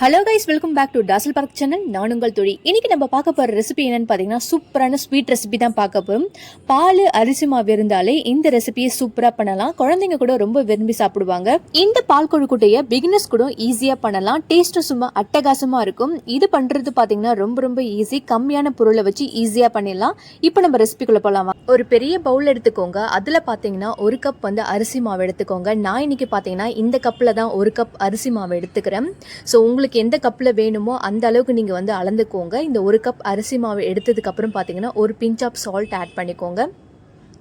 Hello guys welcome back to dazzle park channel நான் உங்கள் தொழி. இன்னைக்கு நம்ம பார்க்க போகிற ரெசிபி என்னன்னு பார்த்தீங்கன்னா சூப்பரான ஸ்வீட் ரெசிபி தான் பார்க்க போகிறோம் பால் அரிசி மாவு இருந்தாலே இந்த ரெசிபியை சூப்பராக பண்ணலாம். குழந்தைங்க கூட ரொம்ப விரும்பி சாப்பிடுவாங்க. இந்த பால் கொழுக்குட்டையை பிகினர்ஸ் கூட ஈஸியாக பண்ணலாம். டேஸ்ட்டும் சும்மா அட்டகாசமாக இருக்கும். இது பண்ணுறது பார்த்தீங்கன்னா ரொம்ப ரொம்ப ஈஸி கம்மியான பொருளை வச்சு ஈஸியாக பண்ணிடலாம். இப்போ நம்ம ரெசிபிக்குள்ளே போகலாம் ஒரு பெரிய பவுல் எடுத்துக்கோங்க. அதில் பார்த்தீங்கன்னா ஒரு கப் வந்து அரிசி மாவு எடுத்துக்கோங்க. நான் இன்னைக்கு பார்த்தீங்கன்னா இந்த கப்பில் தான் ஒரு கப் அரிசி மாவு எடுத்துக்கிறேன். ஸோ உங்களுக்கு எந்த கப்பில் வேணுமோ அந்த அளவுக்கு நீங்கள் வந்து அளந்துக்கோங்க. இந்த ஒரு கப் அரிசி மாவு எடுத்ததுக்கப்புறம் பார்த்தீங்கன்னா ஒரு பிஞ்ச் ஆஃப் சால்ட் ஆட் பண்ணிக்கோங்க.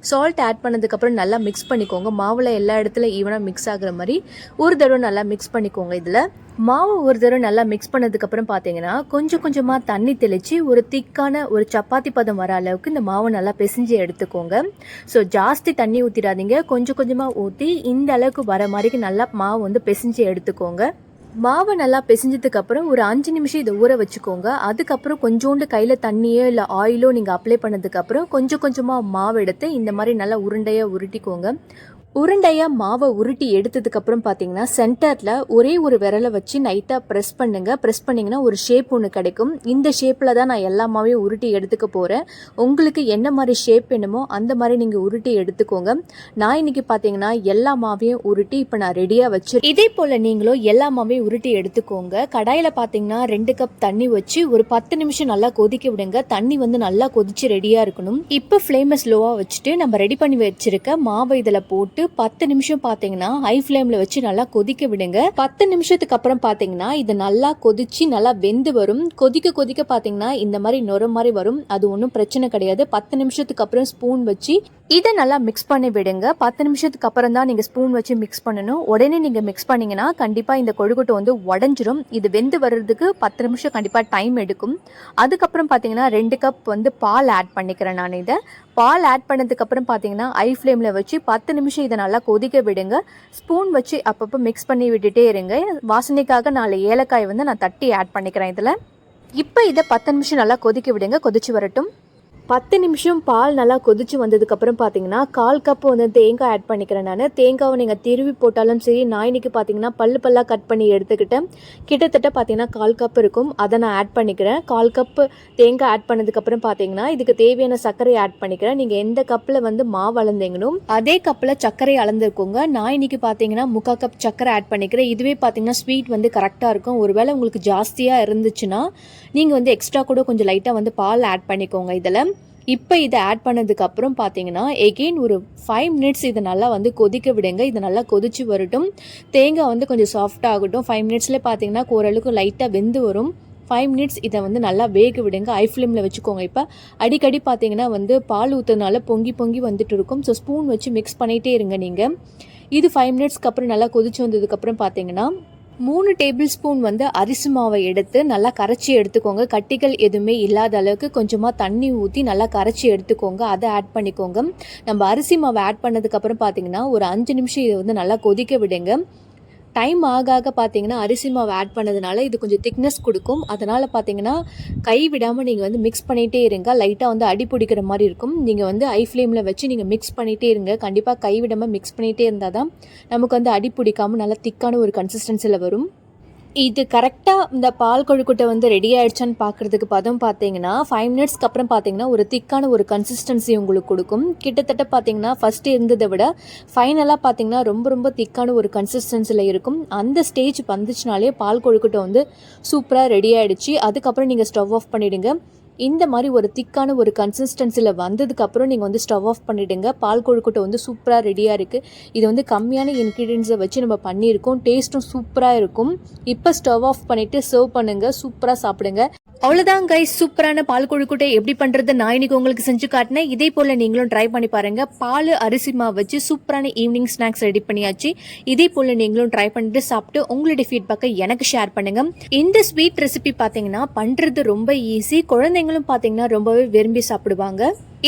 சால்ட் ஆட் பண்ணதுக்கப்புறம் நல்லா மிக்ஸ் பண்ணிக்கோங்க. மாவில் எல்லா இடத்துல ஈவனாக மிக்ஸ் ஆகுற மாதிரி ஒரு தடவை நல்லா மிக்ஸ் பண்ணிக்கோங்க இதில். மாவு ஒரு தடவை நல்லா மிக்ஸ் பண்ணதுக்கப்புறம் பார்த்தீங்கன்னா கொஞ்சம் கொஞ்சமாக தண்ணி தெளித்து ஒரு திக்கான ஒரு சப்பாத்தி பதம் வர அளவுக்கு இந்த மாவை நல்லா பிசைஞ்சு எடுத்துக்கோங்க. ஸோ ஜாஸ்தி தண்ணி ஊற்றிடாதீங்க கொஞ்சம் கொஞ்சமாக ஊற்றி இந்த அளவுக்கு வர மாதிரிக்கு நல்லா மாவு வந்து பிசைஞ்சு எடுத்துக்கோங்க. மாவை நல்லா பிசைஞ்சதுக்கு அப்புறம் ஒரு அஞ்சு நிமிஷம் இதை ஊற வச்சுக்கோங்க. அதுக்கப்புறம் கொஞ்சோண்டு கையில் தண்ணியோ இல்லை ஆயிலோ நீங்கள் அப்ளை பண்ணதுக்கப்புறம் கொஞ்சம் கொஞ்சமாக மாவு எடுத்து இந்த மாதிரி நல்லா உருண்டையாக உருட்டிக்கோங்க. உருண்டையாக மாவை உருட்டி எடுத்ததுக்கப்புறம் பார்த்தீங்கன்னா சென்டரில் ஒரே ஒரு விரலை வச்சு நைட்டாக ப்ரெஸ் பண்ணுங்க. ப்ரெஸ் பண்ணிங்கன்னா ஒரு ஷேப் ஒன்று கிடைக்கும். இந்த ஷேப்பில் தான் நான் எல்லா மாவையும் உருட்டி எடுத்துக்க போகிறேன் உங்களுக்கு என்ன மாதிரி ஷேப் வேணுமோ அந்த மாதிரி நீங்கள் உருட்டி எடுத்துக்கோங்க. நான் இன்னைக்கு பார்த்தீங்கன்னா எல்லா மாவையும் உருட்டி இப்போ நான் ரெடியாக வச்சு இதே போல் நீங்களும் எல்லா மாவையும் உருட்டி எடுத்துக்கோங்க. கடாயில் பார்த்தீங்கன்னா ரெண்டு கப் தண்ணி வச்சு ஒரு பத்து நிமிஷம் நல்லா கொதிக்க விடுங்க. தண்ணி வந்து நல்லா கொதிச்சு ரெடியாக இருக்கணும். இப்போ ஃப்ளேமை ஸ்லோவாக வச்சுட்டு நம்ம ரெடி பண்ணி வச்சுருக்க மாவை இதில் போட்டு பத்து நிமிஷம் பார்த்தீங்கன்னா ஹை ஃப்ளேமில் வச்சு நல்லா கொதிக்க விடுங்க. பத்து நிமிஷத்துக்கு அப்புறம் பார்த்தீங்கன்னா இது நல்லா கொதிச்சு நல்லா வெந்து வரும். கொதிக்க கொதிக்க பார்த்தீங்கன்னா இந்த மாதிரி நுர மாதிரி வரும். அது ஒன்றும் பிரச்சனை கிடையாது. பத்து நிமிஷத்துக்கு அப்புறம் ஸ்பூன் வச்சு இதை நல்லா மிக்ஸ் பண்ணி விடுங்க. பத்து நிமிஷத்துக்கு அப்புறம் தான் நீங்கள் ஸ்பூன் வச்சு மிக்ஸ் பண்ணணும். உடனே நீங்கள் மிக்ஸ் பண்ணீங்கன்னா கண்டிப்பாக இந்த கொழுக்கட்டை வந்து உடஞ்சிரும். இது வெந்து வர்றதுக்கு பத்து நிமிஷம் கண்டிப்பாக டைம் எடுக்கும். அதுக்கப்புறம் பார்த்தீங்கன்னா ரெண்டு கப் வந்து பால் ஆட் பண்ணிக்கிறேன் நான் இதை. பால் ஆட் பண்ணதுக்கப்புறம் பார்த்தீங்கன்னா ஐ ஃப்ளேமில் வச்சு பத்து நிமிஷம் இதை நல்லா கொதிக்க விடுங்க. ஸ்பூன் வச்சு அப்பப்போ மிக்ஸ் பண்ணி விட்டுட்டே இருங்க. வாசனைக்காக நாலு ஏலக்காய் வந்து நான் தட்டி ஆட் பண்ணிக்கிறேன் இதில். இப்போ இதை பத்து நிமிஷம் நல்லா கொதிக்க விடுங்க. கொதிச்சு வரட்டும். பத்து நிமிஷம் பால் நல்லா கொதிச்சு வந்ததுக்கப்புறம் பார்த்தீங்கன்னா கால் கப்பு வந்து தேங்காய் ஆட் பண்ணிக்கிறேன் நான். தேங்காவை நீங்கள் திருவி போட்டாலும் சரி நான் இன்னைக்கு பார்த்தீங்கன்னா பல்லு பல்லாக கட் பண்ணி எடுத்துக்கிட்டேன் கிட்டத்தட்ட பார்த்தீங்கன்னா கால் கப் இருக்கும். அதை நான் ஆட் பண்ணிக்கிறேன். கால் கப்பு தேங்காய் ஆட் பண்ணதுக்கப்புறம் பார்த்தீங்கன்னா இதுக்கு தேவையான சர்க்கரை ஆட் பண்ணிக்கிறேன். நீங்கள் எந்த கப்பில் வந்து மாவு அளந்தீங்கனும் அதே கப்பில் சர்க்கரை அளந்துருக்கோங்க. நான் இன்னைக்கு பார்த்தீங்கன்னா முக்கால் கப் சர்க்கரை ஆட் பண்ணிக்கிறேன். இதுவே பார்த்தீங்கன்னா ஸ்வீட் வந்து கரெக்டாக இருக்கும். ஒருவேளை உங்களுக்கு ஜாஸ்தியாக இருந்துச்சுன்னா நீங்கள் வந்து எக்ஸ்ட்ரா கூட கொஞ்சம் லைட்டாக வந்து பால் ஆட் பண்ணிக்கோங்க இதில். இப்போ இதை ஆட் பண்ணதுக்கப்புறம் பார்த்தீங்கன்னா எகெயின் ஒரு ஃபைவ் மினிட்ஸ் இதை நல்லா வந்து கொதிக்க விடுங்க. இது நல்லா கொதிச்சு வரட்டும். தேங்காய் வந்து கொஞ்சம் சாஃப்ட் ஆகட்டும். ஃபைவ் மினிட்ஸ்லேயே பார்த்தீங்கன்னா ஓரளவுக்கு லைட்டாக வெந்து வரும். ஃபைவ் மினிட்ஸ் இதை வந்து நல்லா வேக விடுங்க. ஐ ஃப்ளேமில் வச்சுக்கோங்க. இப்போ அடிக்கடி பார்த்தீங்கன்னா வந்து பால் ஊற்றுறதுனால பொங்கி பொங்கி வந்துட்டு இருக்கும். ஸோ ஸ்பூன் வச்சு மிக்ஸ் பண்ணிகிட்டே இருங்க நீங்கள் இது ஃபைவ் மினிட்ஸ்க்கு அப்புறம் நல்லா கொதிச்சு வந்ததுக்கப்புறம் பார்த்தீங்கன்னா மூணு டேபிள் ஸ்பூன் வந்து அரிசி மாவை எடுத்து நல்லா கரைச்சி எடுத்துக்கோங்க. கட்டிகள் எதுவுமே இல்லாத அளவுக்கு கொஞ்சமாக தண்ணி ஊற்றி நல்லா கரைச்சி எடுத்துக்கோங்க. அதை ஆட் பண்ணிக்கோங்க. நம்ம அரிசி மாவை ஆட் பண்ணதுக்கப்புறம் பார்த்தீங்கன்னா ஒரு அஞ்சு நிமிஷம் இதை வந்து நல்லா கொதிக்க விடுங்க. டைம் ஆக ஆக பார்த்தீங்கன்னா அரிசி மாவு ஆட் பண்ணதுனால இது கொஞ்சம் திக்னஸ் கொடுக்கும். அதனால் பார்த்தீங்கன்னா கை விடாமல் நீங்கள் வந்து மிக்ஸ் பண்ணிகிட்டே இருங்க. லைட்டாக வந்து அடி பிடிக்கிற மாதிரி இருக்கும். நீங்கள் வந்து ஐ ஃப்ளேமில் வச்சு நீங்கள் மிக்ஸ் பண்ணிகிட்டே இருங்க. கண்டிப்பாக கை விடாமல் மிக்ஸ் பண்ணிகிட்டே இருந்தால் தான் நமக்கு வந்து அடி பிடிக்காமல் நல்லா திக்கான ஒரு கன்சிஸ்டன்சியில் வரும். இது கரெக்டாக இந்த பால் கொழுக்கட்டை வந்து ரெடி ஆகிடுச்சான்னு பார்க்குறதுக்கு பதம் பார்த்தீங்கன்னா ஃபைவ் மினிட்ஸ்க்கு அப்புறம் பார்த்தீங்கன்னா ஒரு திக்கான ஒரு கன்சிஸ்டன்சி உங்களுக்கு கொடுக்கும். கிட்டத்தட்ட பார்த்தீங்கன்னா ஃபஸ்ட்டு இருந்ததை விட ஃபைனலாக பார்த்தீங்கன்னா ரொம்ப ரொம்ப திக்கான ஒரு கன்சிஸ்டன்சியில் இருக்கும். அந்த ஸ்டேஜ் வந்துச்சுனாலே பால் கொழுக்கட்டை வந்து சூப்பராக ரெடி ஆகிடுச்சு அதுக்கப்புறம் நீங்கள் ஸ்டவ் ஆஃப் பண்ணிவிடுங்க இந்த மாதிரி ஒரு திக்கான ஒரு கன்சிஸ்டன்சியில் வந்ததுக்கப்புறம் நீங்கள் வந்து ஸ்டவ் ஆஃப் பண்ணிவிடுங்க பால் கொழுக்கட்டை வந்து சூப்பராக ரெடியாக இருக்குது இது வந்து கம்மியான இன்க்ரீடியன்ஸை வச்சு நம்ம பண்ணியிருக்கோம். டேஸ்ட்டும் சூப்பராக இருக்கும். இப்போ ஸ்டவ் ஆஃப் பண்ணிவிட்டு சர்வ் பண்ணுங்கள் சூப்பராக சாப்பிடுங்க. அவ்வளோதான் கைஸ் சூப்பரான பால் கொழுக்கட்டை எப்படி பண்ணுறது நான் இன்னைக்கு உங்களுக்கு செஞ்சு காட்டினேன். இதே போல் நீங்களும் ட்ரை பண்ணி பாருங்கள் பால் அரிசி மாவு வச்சு சூப்பரான ஈவினிங் ஸ்நாக்ஸ் ரெடி பண்ணியாச்சு. இதே போல் நீங்களும் ட்ரை பண்ணிட்டு சாப்பிட்டு உங்களுடைய ஃபீட்பேக்கை எனக்கு ஷேர் பண்ணுங்கள் இந்த ஸ்வீட் ரெசிபி பார்த்தீங்கன்னா பண்ணுறது ரொம்ப ஈஸி குழந்தைங்களும் பார்த்தீங்கன்னா ரொம்பவே விரும்பி சாப்பிடுவாங்க.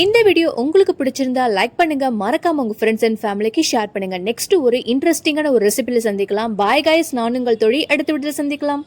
இந்த வீடியோ உங்களுக்கு பிடிச்சிருந்தா லைக் பண்ணுங்க. மறக்காம உங்க ஃப்ரெண்ட்ஸ் அண்ட் ஃபேமிலிக்கு ஷேர் பண்ணுங்க. நெக்ஸ்ட் ஒரு இன்ட்ரெஸ்டிங்கான ஒரு ரெசிபியில் சந்திக்கலாம். பாய் கைஸ் நான் உங்கள் தொழில் அடுத்த வீட்டில் சந்திக்கலாம்.